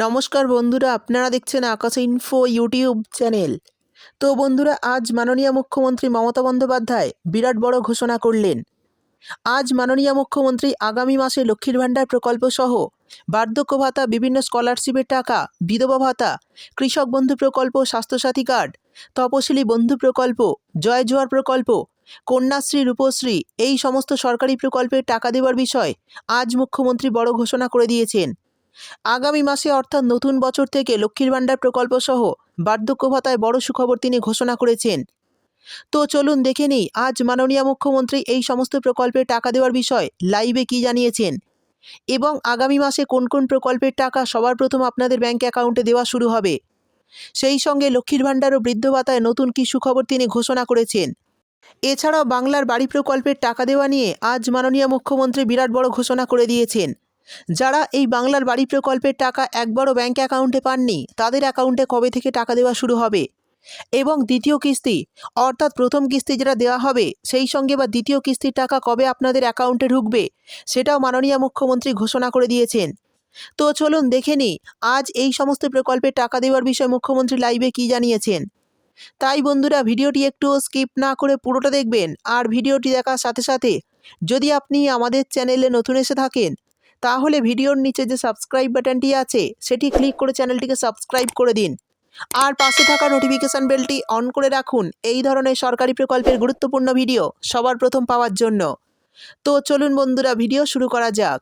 নমস্কার বন্ধুরা, আপনারা দেখছেন আকাশ ইনফো ইউটিউব চ্যানেল। তো বন্ধুরা, আজ মাননীয় মুখ্যমন্ত্রী মমতা বন্দ্যোপাধ্যায় বিরাট বড় ঘোষণা করলেন। আজ মাননীয় মুখ্যমন্ত্রী আগামী মাসে লক্ষ্মীর ভাণ্ডার প্রকল্প সহ বার্ধক্য ভাতা, বিভিন্ন স্কলারশিপের টাকা, বিধবা ভাতা, কৃষক বন্ধু প্রকল্প, স্বাস্থ্যসাথী কার্ড, তপশিলি বন্ধু প্রকল্প, জয় জোয়ার প্রকল্প, কন্যাশ্রী, রূপশ্রী, এই সমস্ত সরকারি প্রকল্পের টাকা দেওয়ার বিষয় আজ মুখ্যমন্ত্রী বড় ঘোষণা করে দিয়েছেন। আগামী মাসে অর্থাৎ নতুন বছর থেকে লক্ষ্মীর ভাণ্ডার প্রকল্প সহ বার্ধক্য ভাতায় বড় সুখবর তিনি ঘোষণা করেছেন। তো চলুন দেখে নিই, আজ মাননীয় মুখ্যমন্ত্রী এই সমস্ত প্রকল্পের টাকা দেওয়ার বিষয় লাইভে কি জানিয়েছেন? এবং আগামী মাসে কোন কোন প্রকল্পের টাকা সবার প্রথম আপনাদের ব্যাংক অ্যাকাউন্টে দেওয়া শুরু হবে? সেই সঙ্গে লক্ষ্মীর ভাণ্ডার ও বৃদ্ধ ভাতায় নতুন কী সুখবর তিনি ঘোষণা করেছেন? এছাড়াও বাংলার বাড়ি প্রকল্পের টাকা দেওয়া নিয়ে আজ মাননীয় মুখ্যমন্ত্রী বিরাট বড় ঘোষণা করে দিয়েছেন। যারা এই বাংলার বাড়ি প্রকল্পের টাকা একবারও ব্যাঙ্ক অ্যাকাউন্টে পাননি, তাদের অ্যাকাউন্টে কবে থেকে টাকা দেওয়া শুরু হবে? এবং দ্বিতীয় কিস্তি, অর্থাৎ প্রথম কিস্তি যেটা দেওয়া হবে, সেই সঙ্গে বা দ্বিতীয় কিস্তির টাকা কবে আপনাদের অ্যাকাউন্টে ঢুকবে, সেটাও মাননীয় মুখ্যমন্ত্রী ঘোষণা করে দিয়েছেন। তো চলুন দেখে নিই, আজ এই সমস্ত প্রকল্পের টাকা দেওয়ার বিষয়ে মুখ্যমন্ত্রী লাইভে কী জানিয়েছেন? তাই বন্ধুরা, ভিডিওটি একটু স্কিপ না করে পুরোটা দেখবেন, আর ভিডিওটি দেখার সাথে সাথে যদি আপনি আমাদের চ্যানেলে নতুন এসে থাকেন তাহলে ভিডিওর নিচে যে সাবস্ক্রাইব বাটনটি আছে, সেটি ক্লিক করে চ্যানেলটিকে সাবস্ক্রাইব করে দিন। আর পাশে থাকা নোটিফিকেশান বেলটি অন করে রাখুন। এই ধরনের সরকারি প্রকল্পের গুরুত্বপূর্ণ ভিডিও সবার প্রথম পাওয়ার জন্য। তো চলুন বন্ধুরা, ভিডিও শুরু করা যাক।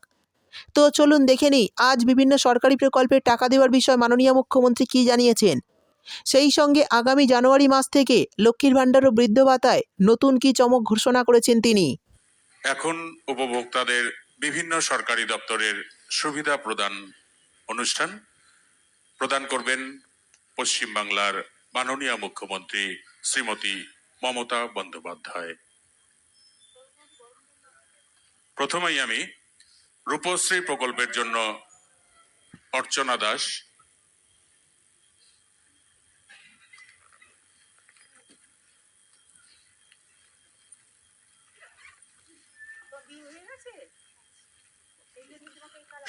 তো চলুন দেখে নিই, আজ বিভিন্ন সরকারি প্রকল্পের টাকা দেওয়ার বিষয়ে মাননীয় মুখ্যমন্ত্রী কী জানিয়েছেন? সেই সঙ্গে আগামী জানুয়ারি মাস থেকে লক্ষ্মীর ভাণ্ডার ও বৃদ্ধ ভাতায় নতুন কী চমক ঘোষণা করেছেন তিনি? এখন উপভোক্তাদের বিভিন্ন সরকারি দপ্তরের সুবিধা প্রদান অনুষ্ঠান প্রদান করবেন পশ্চিমবাংলার মাননীয় মুখ্যমন্ত্রী শ্রীমতী মমতা বন্দ্যোপাধ্যায়। প্রথমেই আমি রূপশ্রী প্রকল্পের জন্য অর্চনা দাস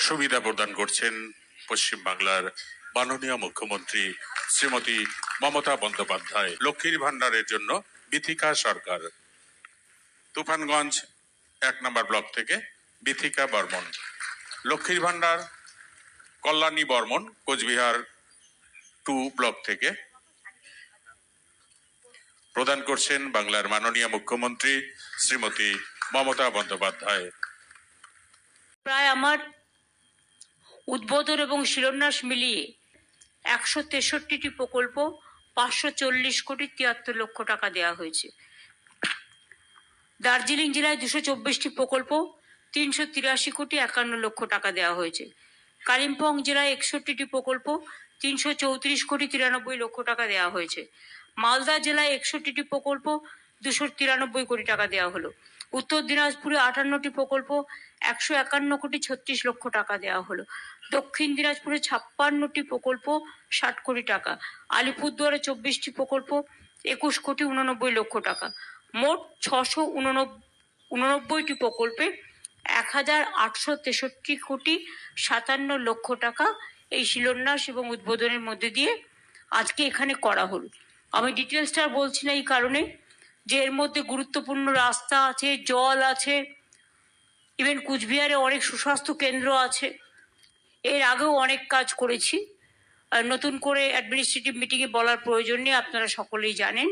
সুবিধা প্রদান করছেন পশ্চিমবাংলার মাননীয় মুখ্যমন্ত্রী শ্রীমতী মমতা বন্দ্যোপাধ্যায়, লক্ষ্মীর ভাণ্ডারের জন্য বিথিকা সরকার। তুফানগঞ্জ, এক নম্বর ব্লক থেকে বিথিকা বর্মন। লক্ষ্মীর ভাণ্ডার, কল্যাণী বর্মন, কোচবিহার টু ব্লক থেকে প্রদান করছেন বাংলার মাননীয় মুখ্যমন্ত্রী শ্রীমতী মমতা বন্দ্যোপাধ্যায়। প্রায় আমার উদ্বোধন এবং শিলান্যাস মিলিয়ে একশো তেষট্টিটি প্রকল্প, পাঁচশো চল্লিশ কোটি তিয়াত্তর লক্ষ টাকা দেওয়া হয়েছে। দার্জিলিং জেলায় দুশো চব্বিশটি প্রকল্প, তিনশো তিরাশি কোটি একান্ন লক্ষ টাকা দেওয়া হয়েছে। কালিম্পং জেলায় একষট্টিটি প্রকল্প, তিনশো চৌত্রিশ কোটি তিরানব্বই লক্ষ টাকা দেওয়া হয়েছে। মালদা জেলায় একষট্টিটি প্রকল্প, দুশো তিরানব্বই কোটি টাকা দেওয়া হলো। উত্তর দিনাজপুরে আটান্নটি প্রকল্প, একশো একান্ন কোটি ছত্রিশ লক্ষ টাকা দেওয়া হলো। দক্ষিণ দিনাজপুরে ছাপ্পান্নটি প্রকল্প, ষাট কোটি টাকা। আলিপুরদুয়ারে চব্বিশটি প্রকল্প, একুশ কোটি উননব্বই লক্ষ টাকা। মোট ছশো উননব্বইটি প্রকল্পে এক হাজার আটশো তেষট্টি কোটি সাতান্ন লক্ষ টাকা এই শিলান্যাস এবং উদ্বোধনের মধ্যে দিয়ে আজকে এখানে করা হলো। আমি ডিটেলসটা বলছি না এই কারণে। যে এর মধ্যে গুরুত্বপূর্ণ রাস্তা আছে, জল আছে ইভেন কুচবিহারে অনেক সুস্বাস্থ্য কেন্দ্র আছে। এর আগেও অনেক কাজ করেছি। নতুন করে অ্যাডমিনিস্ট্রেটিভ মিটিংয়ে বলার প্রয়োজন নেই, আপনারা সকলেই জানেন।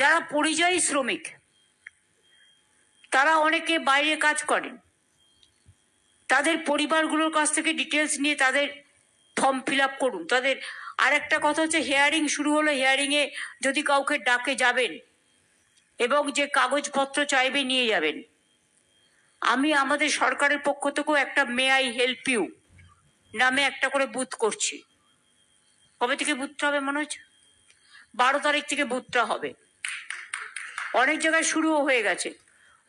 যারা পরিযায়ী শ্রমিক, তারা অনেকে বাইরে কাজ করেন। তাদের পরিবারগুলোর কাছ থেকে ডিটেলস নিয়ে তাদের ফর্ম ফিল আপ করুন। তাদের আর একটা কথা হচ্ছে হেয়ারিং শুরু হলো হেয়ারিংয়ে যদি কাউকে ডাকে যাবেন এবং যে কাগজপত্র চাইবে নিয়ে যাবেন, আমি আমাদের সরকারের পক্ষ থেকেও একটা মে আই হেল্প ইউ নামে একটা করে বুথ করছি। কবে থেকে বুথটা হবে মনে হচ্ছে বারো তারিখ থেকে বুথটা হবে। অনেক জায়গায় শুরুও হয়ে গেছে।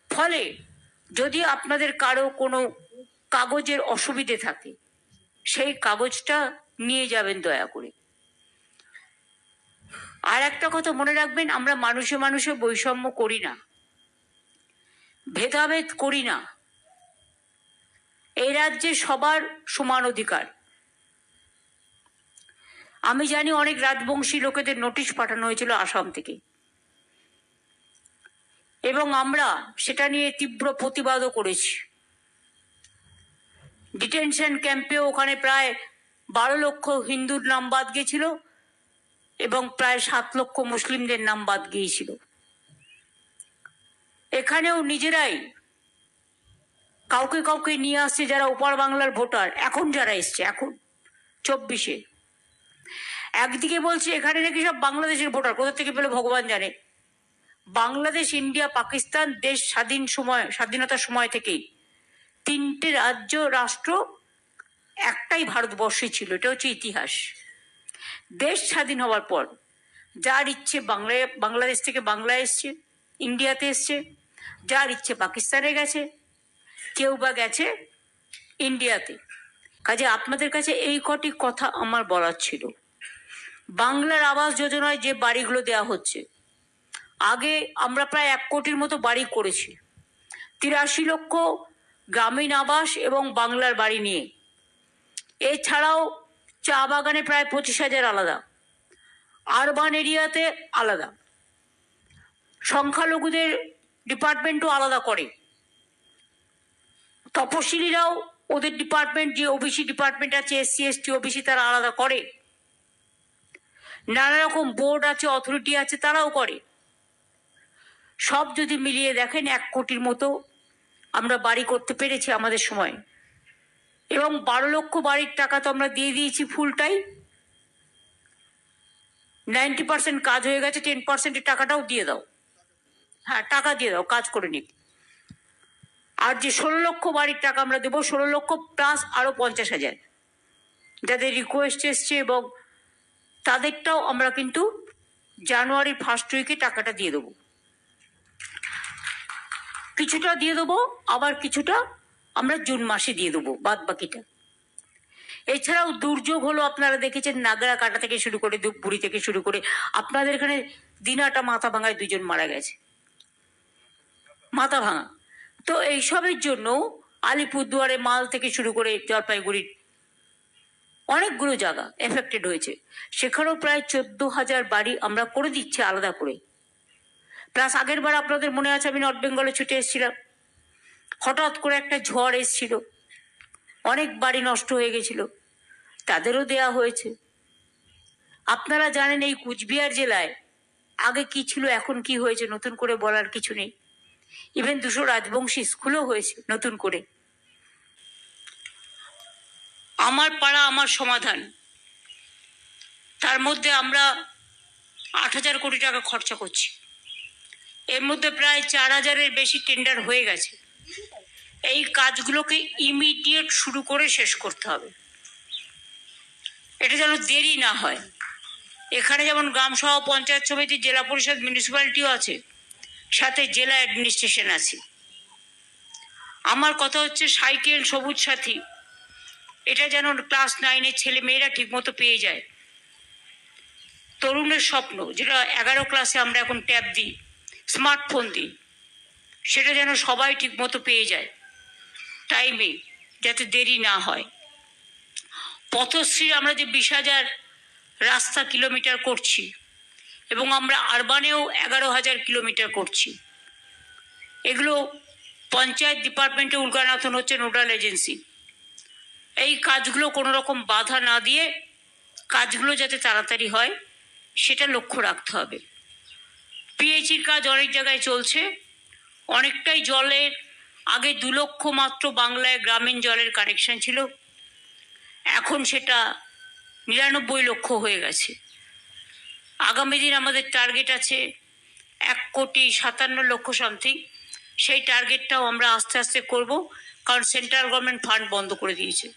ফলে যদি আপনাদের কারও কোনো কাগজের অসুবিধে থাকে, সেই কাগজটা নিয়ে যাবেন দয়া করে। আর একটা কথা মনে রাখবেন, আমরা মানুষে মানুষে বৈষম্য করি না। ভেদাভেদ করি না। এই রাজ্যে সবার সমান অধিকার। আমি জানি অনেক রাজবংশী লোকেদের নোটিশ পাঠানো হয়েছিল আসাম থেকে। এবং আমরা সেটা নিয়ে তীব্র প্রতিবাদও করেছি। ডিটেনশন ক্যাম্পে ওখানে প্রায় বারো লক্ষ হিন্দুর নাম বাদ গিয়েছিল এবং প্রায় সাত লক্ষ মুসলিমদের নাম বাদ গিয়েছিল। এখানেও নিজেরাই কাউকে কাউকে নিয়ে আসছে যারা ওপার বাংলার ভোটার। এখন যারা এসছে, এখন, চব্বিশে। একদিকে বলছে, এখানে নাকি সব বাংলাদেশের ভোটার, কোথা থেকে পেলে ভগবান জানে। বাংলাদেশ, ইন্ডিয়া, পাকিস্তান, দেশ, স্বাধীন সময়, স্বাধীনতার সময় থেকেই তিনটে রাজ্য, রাষ্ট্র, একটাই ভারতবর্ষে ছিল। এটা হচ্ছে ইতিহাস। দেশ স্বাধীন হওয়ার পর যার ইচ্ছে বাংলায় বাংলাদেশ থেকে বাংলায় এসছে, ইন্ডিয়াতে এসছে, যার ইচ্ছে পাকিস্তানে গেছে, কেউ বা গেছে ইন্ডিয়াতে। কাজে আপনাদের কাছে এই কটি কথা আমার বলার ছিল। বাংলার আবাস যোজনায় যে বাড়িগুলো দেওয়া হচ্ছে, আগে আমরা প্রায় এক কোটির মতো বাড়ি করেছি। তিরাশি লক্ষ গ্রামীণ আবাস এবং বাংলার বাড়ি নিয়ে। এছাড়াও চা বাগানে প্রায় পঁচিশ হাজার আলাদা। আরবান এরিয়াতে আলাদা। সংখ্যালঘুদের ডিপার্টমেন্টও আলাদা করে। তপশিলিরাও ওদের ডিপার্টমেন্ট যে ওবিসি ডিপার্টমেন্ট আছে এসসি এসটি ওবিসি তারা আলাদা করে। নানা রকম বোর্ড আছে, অথরিটি আছে, তারাও করে। সব যদি মিলিয়ে দেখেন, এক কোটির মতো আমরা বাড়ি করতে পেরেছি আমাদের সময়। এবং বারো লক্ষ বাড়ির টাকা তো আমরা দিয়ে দিয়েছি ফুলটাই। নাইনটি পার্সেন্ট কাজ হয়ে গেছে, টেন পার্সেন্টের টাকাটাও দিয়ে দাও। হ্যাঁ টাকা দিয়ে দাও, কাজ করে নিক। আর যে ষোলো লক্ষ বাড়ির টাকা আমরা দেবো, ষোলো লক্ষ প্লাস আরও পঞ্চাশ হাজার। যাদের রিকোয়েস্ট এসছে এবং তাদেরটাও আমরা কিন্তু জানুয়ারির ফার্স্ট উইকে টাকাটা দিয়ে দেবো। কিছুটা দিয়ে দেবো, আবার কিছুটা আমরা জুন মাসে দিয়ে দেবো, বাদ বাকিটা। এছাড়াও দুর্যোগ হলো, আপনারা দেখেছেন নাগরা কাটা থেকে শুরু করে ধূপগুড়ি থেকে শুরু করে, আপনাদের এখানে দিনাটা মাথা ভাঙায় দুজন মারা গেছে। মাথা ভাঙা। তো এইসবের জন্য আলিপুরদুয়ারে মাল থেকে শুরু করে জলপাইগুড়ির অনেকগুলো জায়গা এফেক্টেড হয়েছে। সেখানেও প্রায় চোদ্দ হাজার বাড়ি আমরা করে দিচ্ছি আলাদা করে। প্লাস আগের বার আপনাদের মনে আছে আমি নর্থ বেঙ্গলে ছুটে এসেছিলাম। হঠাৎ করে একটা ঝড় এসেছিল। অনেক বাড়ি নষ্ট হয়ে গেছিল। তাদেরও দেয়া হয়েছে। আপনারা জানেন এই কুচবিহার জেলায় আগে কি ছিল, এখন কি হয়েছে, নতুন করে বলার কিছু নেই। ইভেন দুশো রাজবংশী স্কুলও হয়েছে নতুন করে। আমার পাড়া আমার সমাধান। তার মধ্যে আমরা আট হাজার কোটি টাকা খরচা করছি। এর মধ্যে প্রায় চার হাজারের বেশি টেন্ডার হয়ে গেছে। এই কাজগুলোকে ইমিডিয়েট শুরু করে শেষ করতে হবে। এটা যেন দেরি না হয়। এখানে যেমন গ্রাম সভা পঞ্চায়েত সমিতি, জেলা পরিষদ মিউনিসিপ্যালিটিও আছে, সাথে জেলা অ্যাডমিনিস্ট্রেশন আছে। আমার কথা হচ্ছে সাইকেল, সবুজ সাথী, এটা যেন ক্লাস নাইনের ছেলে মেয়েরা ঠিকমতো পেয়ে যায়। তরুণের স্বপ্ন, যেটা এগারো ক্লাসে আমরা এখন ট্যাব দিই স্মার্টফোন দিই। সেটা যেন সবাই ঠিকমতো পেয়ে যায়। টাইমে যাতে দেরি না হয়। পথশ্রী আমরা যে বিশ হাজার রাস্তা কিলোমিটার করছি, এবং আমরা আরবানেও এগারো হাজার কিলোমিটার করছি। এগুলো পঞ্চায়েত ডিপার্টমেন্টে উল্কানাথন হচ্ছে নোডাল এজেন্সি। এই কাজগুলো কোনো রকম বাধা না দিয়ে কাজগুলো যাতে তাড়াতাড়ি হয়, সেটা লক্ষ্য রাখতে হবে। পিএইচির কাজ অনেক জায়গায় চলছে। অনেকটাই জলের আগে দু লক্ষ মাত্র বাংলায় গ্রামীণ জলের কানেকশন ছিল। এখন সেটা নিরানব্বই লক্ষ হয়ে গেছে। আগামী দিন আমাদের টার্গেট আছে এক কোটি সাতান্ন লক্ষ সামথিং সেই টার্গেটটাও আমরা আস্তে আস্তে করব, কারণ সেন্ট্রাল গভর্নমেন্ট ফান্ড বন্ধ করে দিয়েছে।